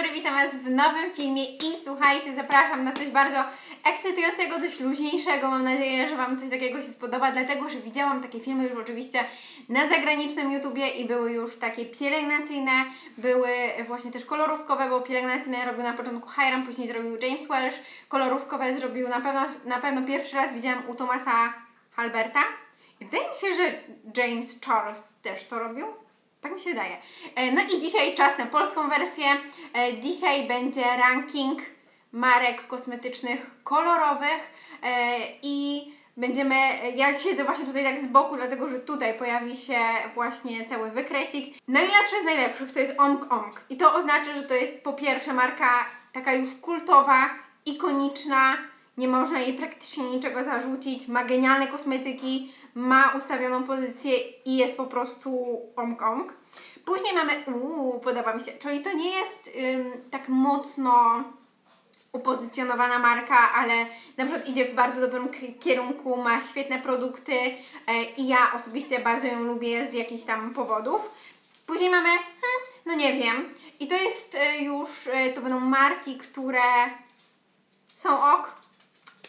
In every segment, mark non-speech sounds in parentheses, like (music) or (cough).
dobry, witam Was w nowym filmie i słuchajcie, zapraszam na coś bardzo ekscytującego, coś luźniejszego. Mam nadzieję, że Wam coś takiego się spodoba, dlatego że widziałam takie filmy już oczywiście na zagranicznym YouTubie i były już takie pielęgnacyjne, były właśnie też kolorówkowe, bo pielęgnacyjne robił na początku Hiram, później zrobił James Welsh, kolorówkowe zrobił na pewno, na pewno pierwszy raz widziałam u Tomasa Halberta. I wydaje mi się, że James Charles też to robił. Tak mi się wydaje. E, No i dzisiaj czas na polską wersję. E, Dzisiaj będzie ranking marek kosmetycznych kolorowych e, i będziemy, ja siedzę właśnie tutaj tak z boku, dlatego że tutaj pojawi się właśnie cały wykresik. Najlepsze z najlepszych to jest Omg Omg i to oznacza, że to jest po pierwsze marka taka już kultowa, ikoniczna, nie można jej praktycznie niczego zarzucić, ma genialne kosmetyki, ma ustawioną pozycję i jest po prostu omg omg. Później mamy, uuu, podoba mi się, czyli to nie jest ym, tak mocno upozycjonowana marka, ale na przykład idzie w bardzo dobrym kierunku, ma świetne produkty e, i ja osobiście bardzo ją lubię z jakichś tam powodów. Później mamy, hmm, no nie wiem, i to jest e, już, e, to będą marki, które są ok,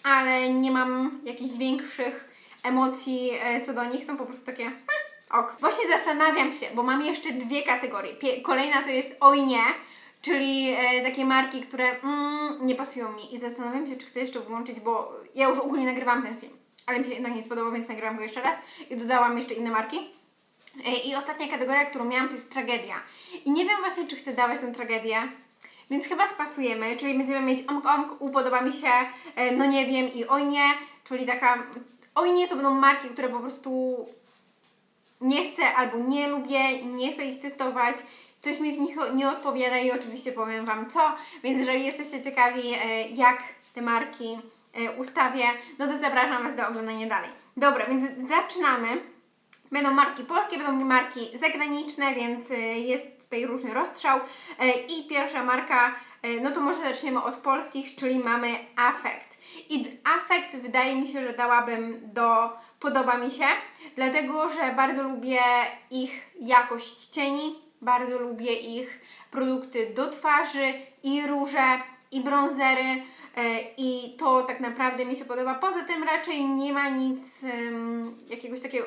ale nie mam jakichś większych emocji e, co do nich, są po prostu takie eh, ok. Właśnie zastanawiam się, bo mam jeszcze dwie kategorie. Pie- kolejna to jest oj nie, czyli e, takie marki, które mm, nie pasują mi i zastanawiam się, czy chcę jeszcze włączyć, bo ja już ogólnie nagrywam ten film, ale mi się jednak nie spodobał, więc nagrywam go jeszcze raz i dodałam jeszcze inne marki. E, I ostatnia kategoria, którą miałam, to jest tragedia. I nie wiem właśnie, czy chcę dawać tę tragedię, więc chyba spasujemy, czyli będziemy mieć omk omk, upodoba mi się, e, no nie wiem i oj nie, czyli taka, oj nie to będą marki, które po prostu nie chcę albo nie lubię, nie chcę ich testować, coś mi w nich nie odpowiada i oczywiście powiem Wam co, więc jeżeli jesteście ciekawi e, jak te marki e, ustawię, no to zapraszam Was do oglądania dalej. Dobra, więc zaczynamy. Będą marki polskie, będą marki zagraniczne, więc jest tutaj różny rozstrzał. E, I pierwsza marka, e, no to może zaczniemy od polskich, czyli mamy Affect. I Affect wydaje mi się, że dałabym do podoba mi się, dlatego że bardzo lubię ich jakość cieni, bardzo lubię ich produkty do twarzy i róże i bronzery e, i to tak naprawdę mi się podoba. Poza tym raczej nie ma nic em, jakiegoś takiego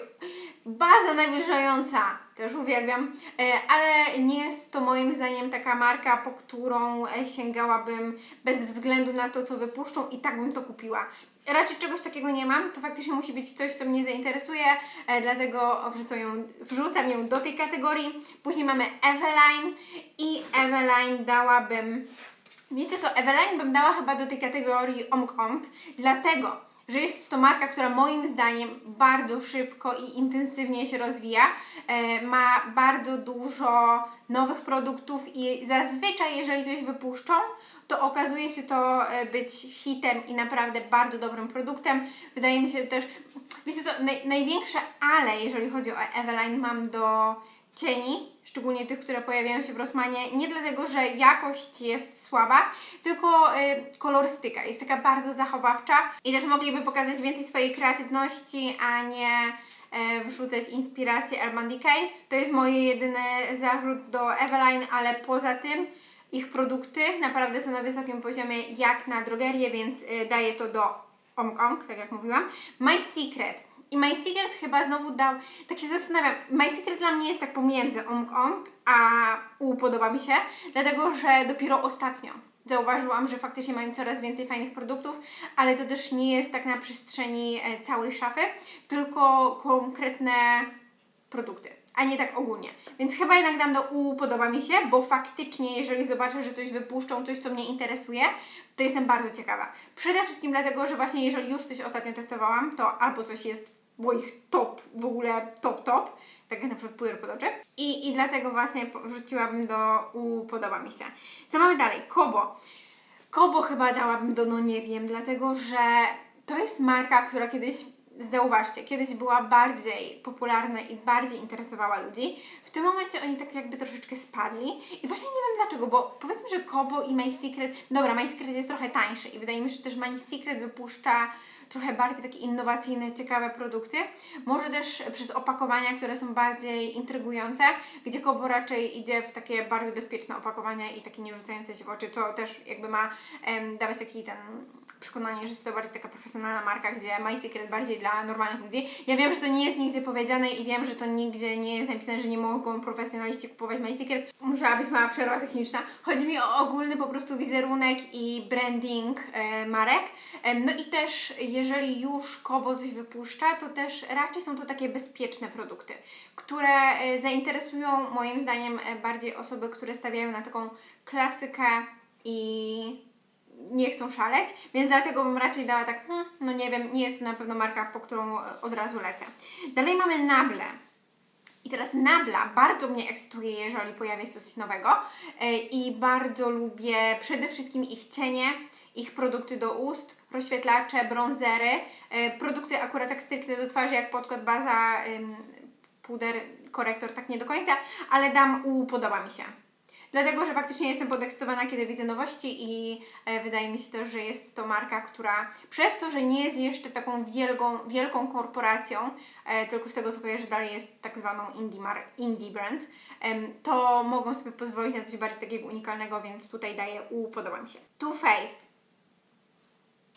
baza nawilżająca, też uwielbiam, e, ale nie jest to moim zdaniem taka marka, po którą e, sięgałabym bez względu na to, co wypuszczą i tak bym to kupiła. Raczej czegoś takiego nie mam, to faktycznie musi być coś, co mnie zainteresuje, e, dlatego wrzucam ją, wrzucam ją do tej kategorii. Później mamy Eveline i Eveline dałabym Wiecie co, Eveline bym dała chyba do tej kategorii omg omg, dlatego, że jest to marka, która moim zdaniem bardzo szybko i intensywnie się rozwija. E, ma bardzo dużo nowych produktów i zazwyczaj, jeżeli coś wypuszczą, to okazuje się to e, być hitem i naprawdę bardzo dobrym produktem. Wydaje mi się też, wiecie co, naj, największe ale, jeżeli chodzi o Eveline, mam do cieni, szczególnie tych, które pojawiają się w Rossmanie, nie dlatego, że jakość jest słaba, tylko y, kolorystyka jest taka bardzo zachowawcza i też mogliby pokazać więcej swojej kreatywności, a nie y, wrzucać inspirację Urban Decay. To jest moje jedyny zarzut do Eveline, ale poza tym ich produkty naprawdę są na wysokim poziomie jak na drogerię, więc y, daję to do Ong Ong, tak jak mówiłam. My Secret. I My Secret chyba znowu dał, tak się zastanawiam, My Secret dla mnie jest tak pomiędzy Ong Ong, a U podoba mi się, dlatego że dopiero ostatnio zauważyłam, że faktycznie mają coraz więcej fajnych produktów, ale to też nie jest tak na przestrzeni e, całej szafy, tylko konkretne produkty, a nie tak ogólnie. Więc chyba jednak dam do U podoba mi się, bo faktycznie jeżeli zobaczę, że coś wypuszczą, coś co mnie interesuje, to jestem bardzo ciekawa. Przede wszystkim dlatego, że właśnie jeżeli już coś ostatnio testowałam, to albo coś jest moich top, w ogóle top top, tak jak na przykład puder pod oczy. I, I dlatego właśnie wrzuciłabym do U mi się. Co mamy dalej? Kobo. Kobo chyba dałabym do no nie wiem, dlatego że to jest marka, która kiedyś zauważcie, kiedyś była bardziej popularna i bardziej interesowała ludzi. W tym momencie oni tak jakby troszeczkę spadli. I właśnie nie wiem dlaczego, bo powiedzmy, że Kobo i My Secret, dobra, My Secret jest trochę tańszy i wydaje mi się, że też My Secret wypuszcza trochę bardziej takie innowacyjne, ciekawe produkty. Może też przez opakowania, które są bardziej intrygujące, gdzie Kobo raczej idzie w takie bardzo bezpieczne opakowania i takie nie rzucające się w oczy, co też jakby ma em, dawać taki ten przekonanie, że jest to bardziej taka profesjonalna marka, gdzie My Secret bardziej dla normalnych ludzi. Ja wiem, że to nie jest nigdzie powiedziane i wiem, że to nigdzie nie jest napisane, że nie mogą profesjonaliści kupować My Secret. Musiała być mała przerwa techniczna. Chodzi mi o ogólny po prostu wizerunek i branding e, marek. Em, no i też, jeżeli już Kobo coś wypuszcza, to też raczej są to takie bezpieczne produkty, które e, zainteresują moim zdaniem e, bardziej osoby, które stawiają na taką klasykę i nie chcą szaleć, więc dlatego bym raczej dała tak, hmm, no nie wiem, nie jest to na pewno marka, po którą e, od razu lecę. Dalej mamy Nable. I teraz Nabla bardzo mnie ekscytuje, jeżeli pojawia się coś nowego e, i bardzo lubię przede wszystkim ich cienie, ich produkty do ust, rozświetlacze, bronzery, e, produkty akurat tak stricte do twarzy jak podkład, baza, puder, korektor, tak nie do końca, ale dam U, podoba mi się. Dlatego, że faktycznie jestem podekscytowana, kiedy widzę nowości i e, wydaje mi się też, że jest to marka, która przez to, że nie jest jeszcze taką wielką, wielką korporacją, e, tylko z tego co kojarzę dalej jest tak zwaną indie, mar- indie brand, to mogą sobie pozwolić na coś bardziej takiego unikalnego, więc tutaj daję U, podoba mi się. Too Faced.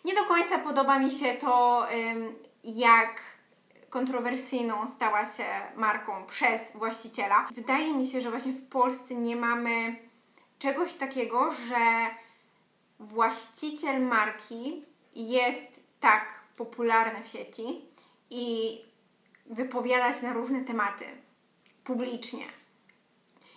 Nie do końca podoba mi się to, jak kontrowersyjną stała się marką przez właściciela. Wydaje mi się, że właśnie w Polsce nie mamy czegoś takiego, że właściciel marki jest tak popularny w sieci i wypowiada się na różne tematy publicznie.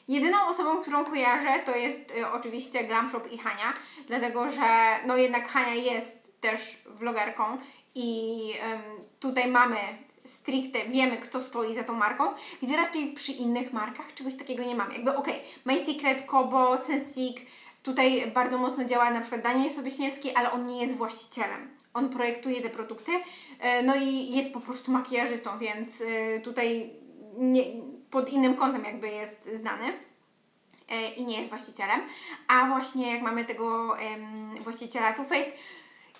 Jedyną osobą, którą kojarzę, to jest y, oczywiście Glam Shop i Hania, dlatego że no jednak Hania jest też vlogerką i ym, tutaj mamy stricte, wiemy kto stoi za tą marką, gdzie raczej przy innych markach czegoś takiego nie mamy. Jakby okej, My Secret, Kobo, Sensic, tutaj bardzo mocno działa na przykład Daniel Sobieśniewski, ale on nie jest właścicielem. On projektuje te produkty, e, no i jest po prostu makijażystą, więc e, tutaj nie, pod innym kątem jakby jest znany e, i nie jest właścicielem. A właśnie jak mamy tego em, właściciela Too Faced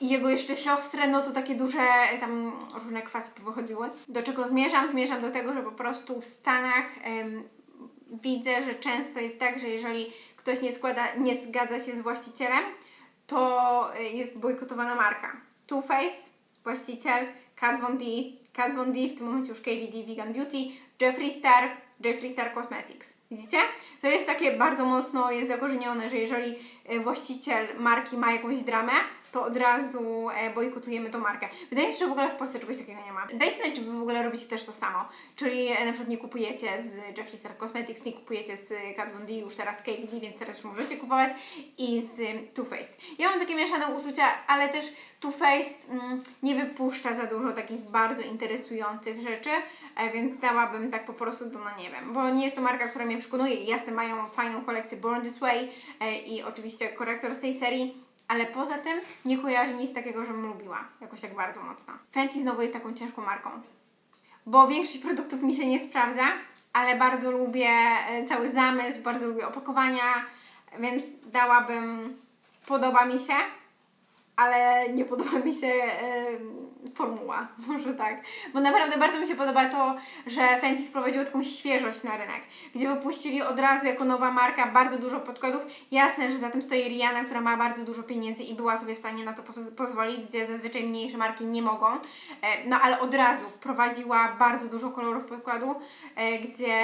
i jego jeszcze siostrę, no to takie duże e, tam różne kwasy wychodziły. Do czego zmierzam? Zmierzam do tego, że po prostu w Stanach widzę, że często jest tak, że jeżeli ktoś nie, składa, nie zgadza się z właścicielem, to e, jest bojkotowana marka. Too Faced, właściciel, Kat Von D, Kat Von D, w tym momencie już KVD Vegan Beauty, Jeffree Star, Jeffree Star Cosmetics. Widzicie? To jest takie bardzo mocno jest zakorzenione, że jeżeli e, właściciel marki ma jakąś dramę, to od razu e, bojkotujemy tą markę. Wydaje mi się, że w ogóle w Polsce czegoś takiego nie ma. Dajcie znać, czy Wy w ogóle robicie też to samo. Czyli e, na przykład nie kupujecie z Jeffree Star Cosmetics, nie kupujecie z Kat Von D, już teraz KVD, więc teraz już możecie kupować i z e, Too Faced. Ja mam takie mieszane uczucia, ale też Too Faced mm, nie wypuszcza za dużo takich bardzo interesujących rzeczy, e, więc dałabym tak po prostu to, no nie wiem, bo nie jest to marka, która mnie przekonuje. Jasne, mają fajną kolekcję Born This Way i oczywiście korektor z tej serii, ale poza tym nie kojarzę nic takiego, żebym lubiła jakoś tak bardzo mocno. Fenty znowu jest taką ciężką marką, bo większość produktów mi się nie sprawdza, ale bardzo lubię e, cały zamysł, bardzo lubię opakowania, więc dałabym, podoba mi się, ale nie podoba mi się e, formuła, (laughs) może tak. Bo naprawdę bardzo mi się podoba to, że Fenty wprowadziło taką świeżość na rynek, gdzie wypuścili od razu jako nowa marka bardzo dużo podkładów. Jasne, że za tym stoi Rihanna, która ma bardzo dużo pieniędzy i była sobie w stanie na to poz- pozwolić, gdzie zazwyczaj mniejsze marki nie mogą. E, no ale od razu wprowadziła bardzo dużo kolorów podkładu, e, gdzie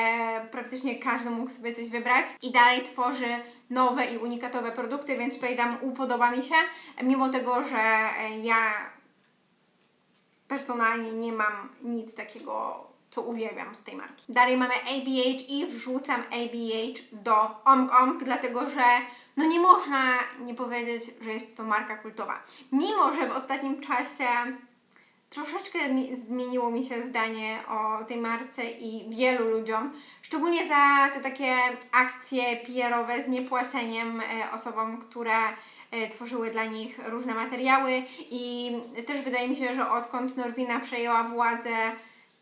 praktycznie każdy mógł sobie coś wybrać i dalej tworzy nowe i unikatowe produkty, więc tutaj dam U, podoba mi się, mimo tego, że e, ja personalnie nie mam nic takiego, co uwielbiam z tej marki. Dalej mamy ABH i wrzucam ABH do Omg Omg, dlatego że no nie można nie powiedzieć, że jest to marka kultowa. Mimo, że w ostatnim czasie troszeczkę mi, zmieniło mi się zdanie o tej marce i wielu ludziom, szczególnie za te takie akcje PR-owe z niepłaceniem e, osobom, które e, tworzyły dla nich różne materiały i też wydaje mi się, że odkąd Norwina przejęła władzę,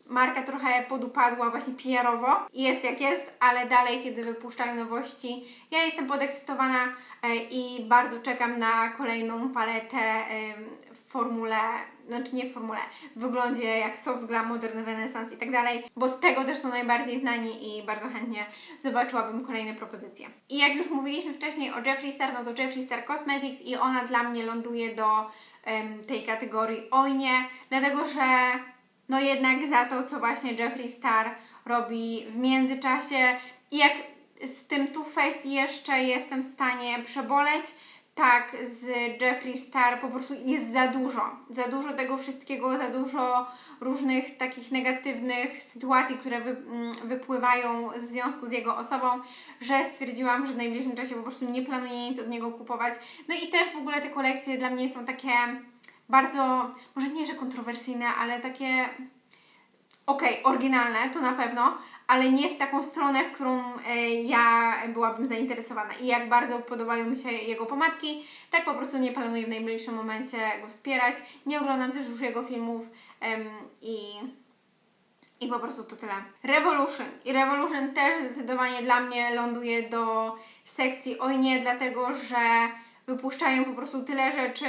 marka trochę podupadła właśnie PR-owo. Jest jak jest, ale dalej, kiedy wypuszczają nowości, ja jestem podekscytowana e, i bardzo czekam na kolejną paletę w formule, znaczy nie w formule, w wyglądzie jak soft glam, modern renesans i tak dalej, bo z tego też są najbardziej znani i bardzo chętnie zobaczyłabym kolejne propozycje. I jak już mówiliśmy wcześniej o Jeffree Star, no to Jeffree Star Cosmetics i ona dla mnie ląduje do em, tej kategorii oj nie, dlatego że no jednak za to, co właśnie Jeffree Star robi w międzyczasie i jak z tym Too Faced jeszcze jestem w stanie przeboleć, tak z Jeffree Star po prostu jest za dużo. Za dużo tego wszystkiego, za dużo różnych takich negatywnych sytuacji, które wy, mm, wypływają w związku z jego osobą, że stwierdziłam, że w najbliższym czasie po prostu nie planuję nic od niego kupować. No i też w ogóle te kolekcje dla mnie są takie bardzo, może nie, że kontrowersyjne, ale takie okej, oryginalne, to na pewno, ale nie w taką stronę, w którą e, ja byłabym zainteresowana. I jak bardzo podobają mi się jego pomadki, tak po prostu nie planuję w najbliższym momencie go wspierać. Nie oglądam też już jego filmów i, i po prostu to tyle. Revolution. I Revolution też zdecydowanie dla mnie ląduje do sekcji oj nie, dlatego że wypuszczają po prostu tyle rzeczy,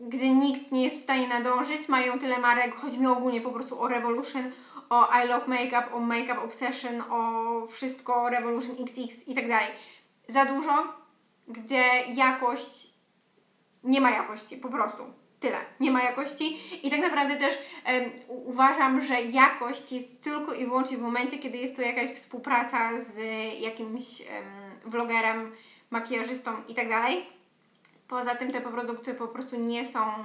gdzie nikt nie jest w stanie nadążyć, mają tyle marek, chodzi mi ogólnie po prostu o Revolution, o I Love Makeup, o Makeup Obsession, o wszystko Revolution XX i tak dalej. Za dużo, gdzie jakość nie ma jakości, po prostu. Tyle, nie ma jakości i tak naprawdę też em, u- uważam, że jakość jest tylko i wyłącznie w momencie, kiedy jest to jakaś współpraca z jakimś em, vlogerem, makijażystą i tak dalej. Poza tym te produkty po prostu nie są e,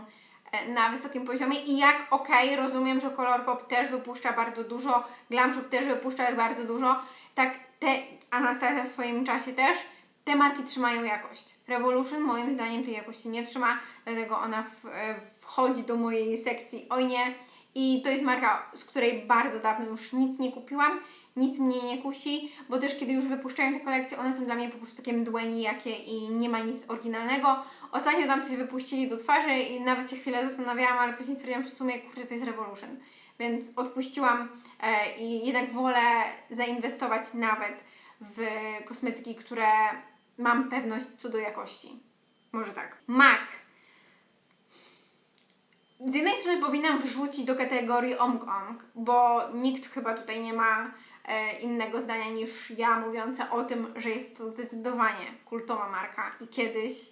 na wysokim poziomie. I jak okej, rozumiem, że Colourpop też wypuszcza bardzo dużo, Glam Shop też wypuszcza bardzo dużo, tak te Anastasia w swoim czasie też, te marki trzymają jakość. Revolution moim zdaniem tej jakości nie trzyma, dlatego ona w, e, wchodzi do mojej sekcji. Oj nie. I to jest marka, z której bardzo dawno już nic nie kupiłam, nic mnie nie kusi, bo też kiedy już wypuszczają te kolekcje, one są dla mnie po prostu takie mdłe, nijakie i nie ma nic oryginalnego. Ostatnio tam coś wypuścili do twarzy i nawet się chwilę zastanawiałam, ale później stwierdziłam, że w sumie kurde to jest Revolution. Więc odpuściłam e, i jednak wolę zainwestować nawet w kosmetyki, które mam pewność co do jakości. Może tak. MAC. Z jednej strony powinnam wrzucić do kategorii Ong Ong, bo nikt chyba tutaj nie ma innego zdania niż ja mówiące o tym, że jest to zdecydowanie kultowa marka i kiedyś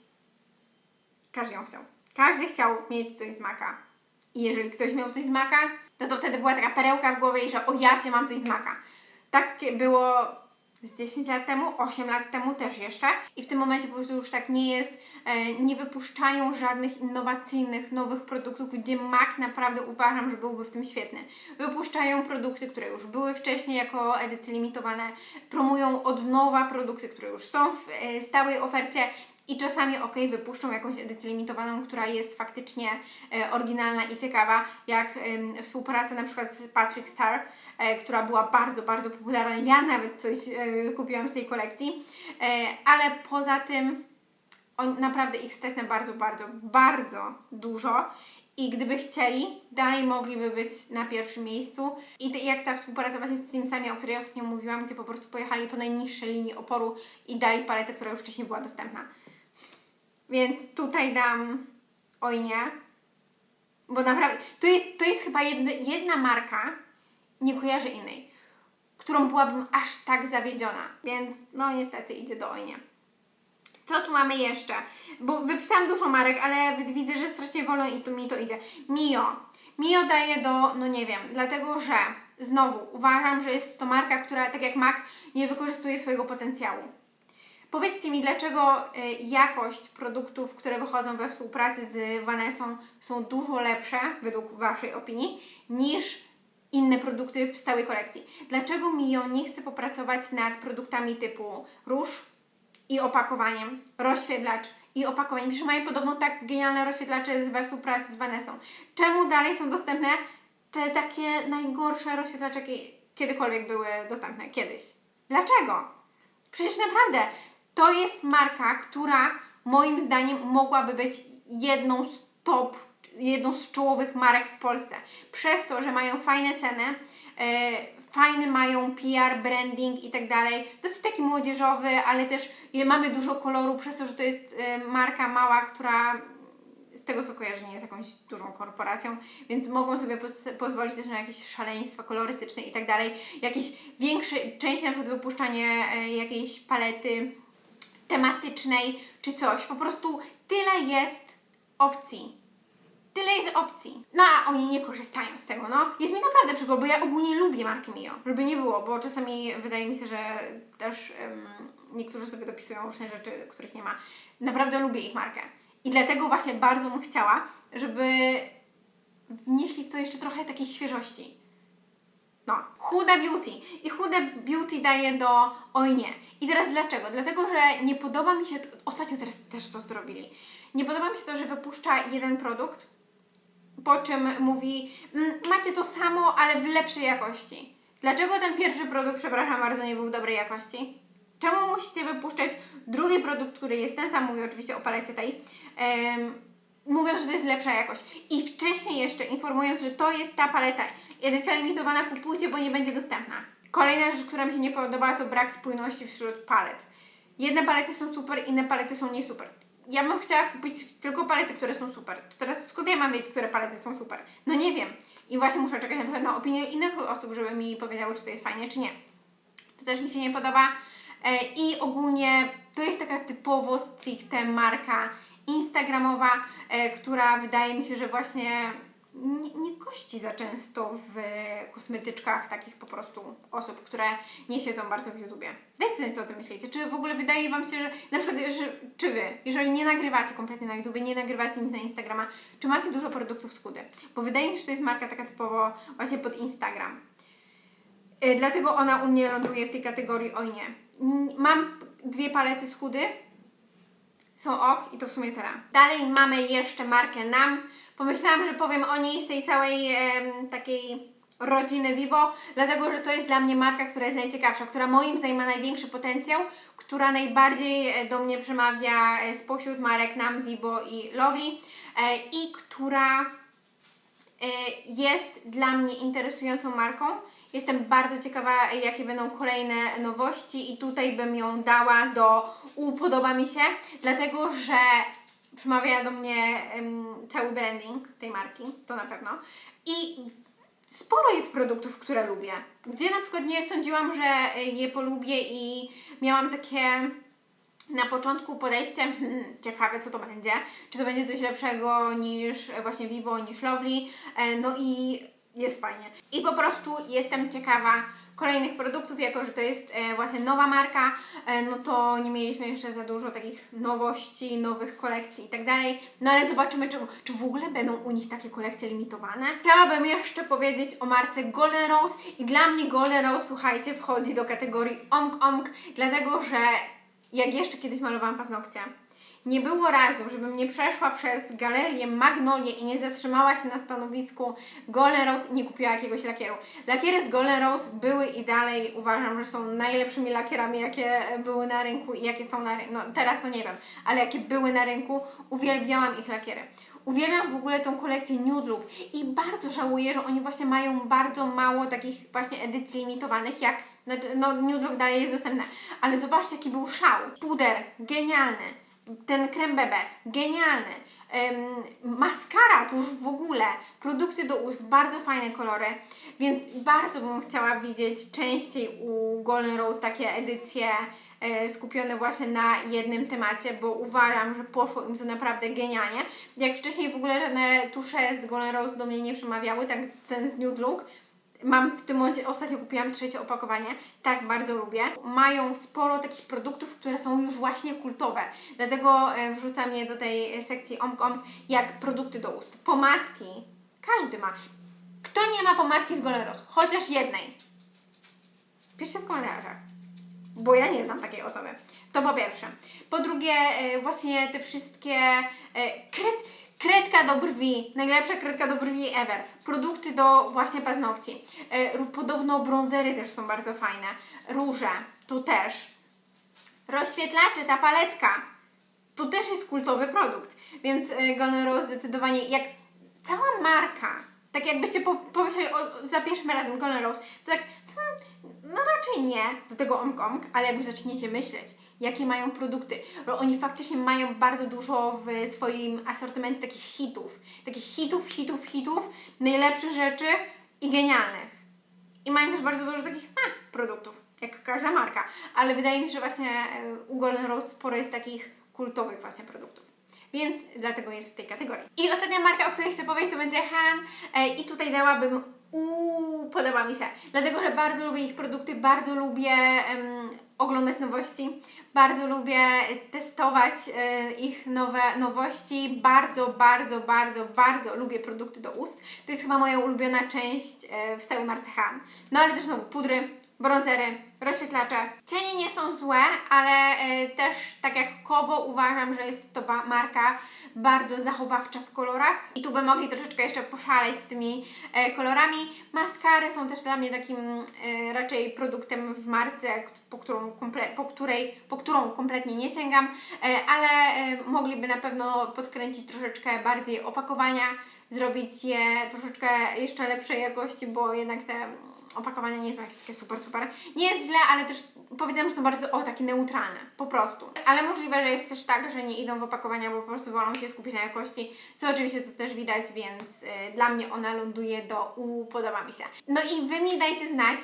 każdy ją chciał. Każdy chciał mieć coś z Maka. I jeżeli ktoś miał coś z Maka, to to wtedy była taka perełka w głowie, że o ja cię mam coś z Maka. Tak było z 10 lat temu, 8 lat temu też jeszcze. I w tym momencie po prostu już tak nie jest. E, nie wypuszczają żadnych innowacyjnych, nowych produktów, gdzie Mac naprawdę uważam, że byłby w tym świetny. Wypuszczają produkty, które już były wcześniej jako edycje limitowane, promują od nowa produkty, które już są w e, stałej ofercie. I czasami ok, wypuszczą jakąś edycję limitowaną, która jest faktycznie e, oryginalna i ciekawa, jak współpraca na przykład z Patrick Star, e, która była bardzo, bardzo popularna. Ja nawet coś e, kupiłam z tej kolekcji, ale poza tym on, naprawdę ich stać na bardzo, bardzo, bardzo dużo. I gdyby chcieli, dalej mogliby być na pierwszym miejscu. I jak ta współpraca właśnie z Simsami, o której ostatnio mówiłam, gdzie po prostu pojechali po najniższej linii oporu i dali paletę, która już wcześniej była dostępna. Więc tutaj dam oj nie. Bo naprawdę, to jest, to jest chyba jedna, jedna marka, nie kojarzę innej, którą byłabym aż tak zawiedziona. Więc no niestety idzie do oj nie. Co tu mamy jeszcze? Bo wypisałam dużo marek, ale wi- widzę, że strasznie wolno i tu mi to idzie. Mio. Mio daje do, no nie wiem, dlatego że znowu uważam, że jest to marka, która tak jak MAC nie wykorzystuje swojego potencjału. Powiedzcie mi, dlaczego y, jakość produktów, które wychodzą we współpracy z Vanessą są dużo lepsze, według Waszej opinii, niż inne produkty w stałej kolekcji. Dlaczego Mio nie chce popracować nad produktami typu róż i opakowaniem, rozświetlacz i opakowaniem? Przecież mają podobno tak genialne rozświetlacze we współpracy z Vanessą. Czemu dalej są dostępne te takie najgorsze rozświetlacze, jakie kiedykolwiek były dostępne? Kiedyś. Dlaczego? Przecież naprawdę to jest marka, która moim zdaniem mogłaby być jedną z top, jedną z czołowych marek w Polsce. Przez to, że mają fajne ceny, e, fajny mają PR, branding i tak dalej. Dosyć taki młodzieżowy, ale też mamy dużo koloru, przez to, że to jest e, marka mała, która z tego co kojarzę nie jest jakąś dużą korporacją, więc mogą sobie pozwolić też na jakieś szaleństwa kolorystyczne i tak dalej. Jakieś większe, częściej na przykład wypuszczanie e, jakiejś palety tematycznej czy coś. Po prostu tyle jest opcji. Tyle jest opcji. No a oni nie korzystają z tego, no. Jest mi naprawdę przykro, bo ja ogólnie lubię markę Mio. Żeby nie było, bo czasami wydaje mi się, że też em, niektórzy sobie dopisują różne rzeczy, których nie ma. Naprawdę lubię ich markę. I dlatego właśnie bardzo bym chciała, żeby wnieśli w to jeszcze trochę takiej świeżości. No, Huda Beauty. I Huda Beauty daje do oj nie. I teraz dlaczego? Dlatego, że nie podoba mi się, ostatnio teraz też to zrobili, nie podoba mi się to, że wypuszcza jeden produkt, po czym mówi, "Mm, macie to samo, ale w lepszej jakości. Dlaczego ten pierwszy produkt, przepraszam bardzo, nie był w dobrej jakości? Czemu musicie wypuszczać drugi produkt, który jest ten sam, mówię oczywiście o palecie tej, mówiąc, że to jest lepsza jakość. I wcześniej jeszcze informując, że to jest ta paleta. Edycja limitowana, kupujcie, bo nie będzie dostępna. Kolejna rzecz, która mi się nie podobała, to brak spójności wśród palet. Jedne palety są super, inne palety są nie super. Ja bym chciała kupić tylko palety, które są super. To teraz skąd ja mam wiedzieć, które palety są super? No nie wiem. I właśnie muszę czekać na przykład na opinię innych osób, żeby mi powiedziały, czy to jest fajne, czy nie. To też mi się nie podoba. E, I ogólnie to jest taka typowo stricte marka instagramowa, e, która wydaje mi się, że właśnie nie, nie kości za często w kosmetyczkach takich po prostu osób, które nie siedzą bardzo w YouTubie. Sobie co o tym myślicie. Czy w ogóle wydaje Wam się, że na przykład, że, czy Wy, jeżeli nie nagrywacie kompletnie na YouTubie, nie nagrywacie nic na Instagrama, czy macie dużo produktów z Hudy? Bo wydaje mi się, że to jest marka taka typowo właśnie pod Instagram. Y, Dlatego ona u mnie ląduje w tej kategorii oj nie. Mam dwie palety z chudy. Są ok i to w sumie tyle. Dalej mamy jeszcze markę NAM. Pomyślałam, że powiem o niej z tej całej em, takiej rodziny Vivo, dlatego że to jest dla mnie marka, która jest najciekawsza, która moim zdaniem ma największy potencjał, która najbardziej e, do mnie przemawia e, spośród marek NAM, Vivo i Lovely e, i która e, jest dla mnie interesującą marką. Jestem bardzo ciekawa, jakie będą kolejne nowości i tutaj bym ją dała do upodoba mi się, dlatego że przemawia do mnie em, cały branding tej marki, to na pewno. I sporo jest produktów, które lubię. Gdzie na przykład nie sądziłam, że je polubię i miałam takie na początku podejście, hmm, ciekawe co to będzie, czy to będzie coś lepszego niż właśnie Vivo, niż Lovely, e, no i jest fajnie. I po prostu jestem ciekawa kolejnych produktów, jako że to jest e, właśnie nowa marka, e, no to nie mieliśmy jeszcze za dużo takich nowości, nowych kolekcji i tak dalej, no ale zobaczymy, czy, czy w ogóle będą u nich takie kolekcje limitowane. Chciałabym jeszcze powiedzieć o marce Golden Rose i dla mnie Golden Rose, słuchajcie, wchodzi do kategorii omk omk, dlatego że jak jeszcze kiedyś malowałam paznokcie, nie było razu, żebym nie przeszła przez galerię Magnolię i nie zatrzymała się na stanowisku Golden Rose i nie kupiła jakiegoś lakieru. Lakiery z Golden Rose były i dalej uważam, że są najlepszymi lakierami, jakie były na rynku i jakie są na rynku. No teraz to nie wiem, ale jakie były na rynku, uwielbiałam ich lakiery. Uwielbiam w ogóle tą kolekcję Nude Look i bardzo żałuję, że oni właśnie mają bardzo mało takich właśnie edycji limitowanych, jak no, no Nude Look dalej jest dostępne, ale zobaczcie jaki był szał. Puder, genialny. Ten krem bebe, genialny. Ym, maskara to już w ogóle. Produkty do ust, bardzo fajne kolory, więc bardzo bym chciała widzieć częściej u Golden Rose takie edycje e, skupione właśnie na jednym temacie, bo uważam, że poszło im to naprawdę genialnie. Jak wcześniej w ogóle żadne tusze z Golden Rose do mnie nie przemawiały, tak ten z Nude Look. Mam w tym momencie, ostatnio kupiłam trzecie opakowanie, tak bardzo lubię. Mają sporo takich produktów, które są już właśnie kultowe, dlatego e, wrzucam je do tej sekcji omk omk jak produkty do ust. Pomadki, każdy ma. Kto nie ma pomadki z Golden Rose? Chociaż jednej. Piszcie w komentarzach bo ja nie znam takiej osoby. To po pierwsze. Po drugie, e, właśnie te wszystkie e, kred, kredka do brwi, najlepsza kredka do brwi ever. Produkty do właśnie paznokci. E, Podobno bronzery też są bardzo fajne. Róże to też. Rozświetlacze, ta paletka. to też jest kultowy produkt. Więc e, Golden Rose zdecydowanie, jak cała marka, tak jakbyście po, pomyśleli o, za pierwszym razem Golden Rose, to tak, no raczej nie do tego Omg, ale jak już zaczniecie myśleć, jakie mają produkty, bo oni faktycznie mają bardzo dużo w swoim asortymencie takich hitów, takich hitów, hitów, hitów, najlepszych rzeczy i genialnych. I mają też bardzo dużo takich eh, produktów, jak każda marka. Ale wydaje mi się, że właśnie e, u Golden Rose sporo jest takich kultowych właśnie produktów. Więc dlatego jest w tej kategorii. I ostatnia marka, o której chcę powiedzieć, to będzie Han. E, I tutaj dałabym uuu, podoba mi się. Dlatego, że bardzo lubię ich produkty, bardzo lubię em, oglądać nowości, bardzo lubię testować e, ich nowe nowości, bardzo, bardzo, bardzo, bardzo lubię produkty do ust. To jest chyba moja ulubiona część e, w całej marce Han. No ale też znowu pudry, bronzery, rozświetlacze. Cienie nie są złe, ale e, też tak jak Kobo uważam, że jest to marka bardzo zachowawcza w kolorach i tu by mogli troszeczkę jeszcze poszaleć z tymi e, kolorami. Maskary są też dla mnie takim e, raczej produktem w marce, po którą, komple- po, której, po którą kompletnie nie sięgam, e, ale e, mogliby na pewno podkręcić troszeczkę bardziej opakowania, zrobić je troszeczkę jeszcze lepszej jakości, bo jednak te opakowania nie są jakieś takie super, super. Nie jest źle, ale też powiedziałam, że są bardzo, o, takie neutralne, po prostu. Ale możliwe, że jest też tak, że nie idą w opakowania, bo po prostu wolą się skupić na jakości, co oczywiście to też widać, więc y, dla mnie ona ląduje do u, podoba mi się. No i Wy mi dajcie znać,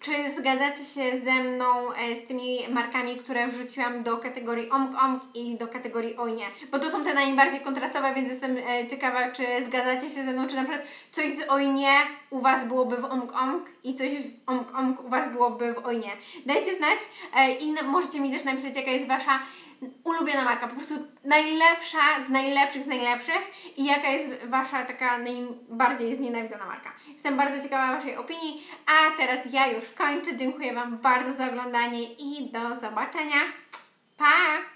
czy zgadzacie się ze mną e, z tymi markami, które wrzuciłam do kategorii OMG OMG i do kategorii OJ nie? Bo to są te najbardziej kontrastowe, więc jestem e, ciekawa, czy zgadzacie się ze mną, czy na przykład coś z OJ nie u Was byłoby w OMG OMG i coś z OMG OMG u Was byłoby w OJ nie. Dajcie znać e, i możecie mi też napisać, jaka jest Wasza ulubiona marka, po prostu najlepsza z najlepszych z najlepszych i jaka jest Wasza taka najbardziej znienawidzona marka. Jestem bardzo ciekawa Waszej opinii, a teraz ja już kończę. Dziękuję Wam bardzo za oglądanie i do zobaczenia. Pa!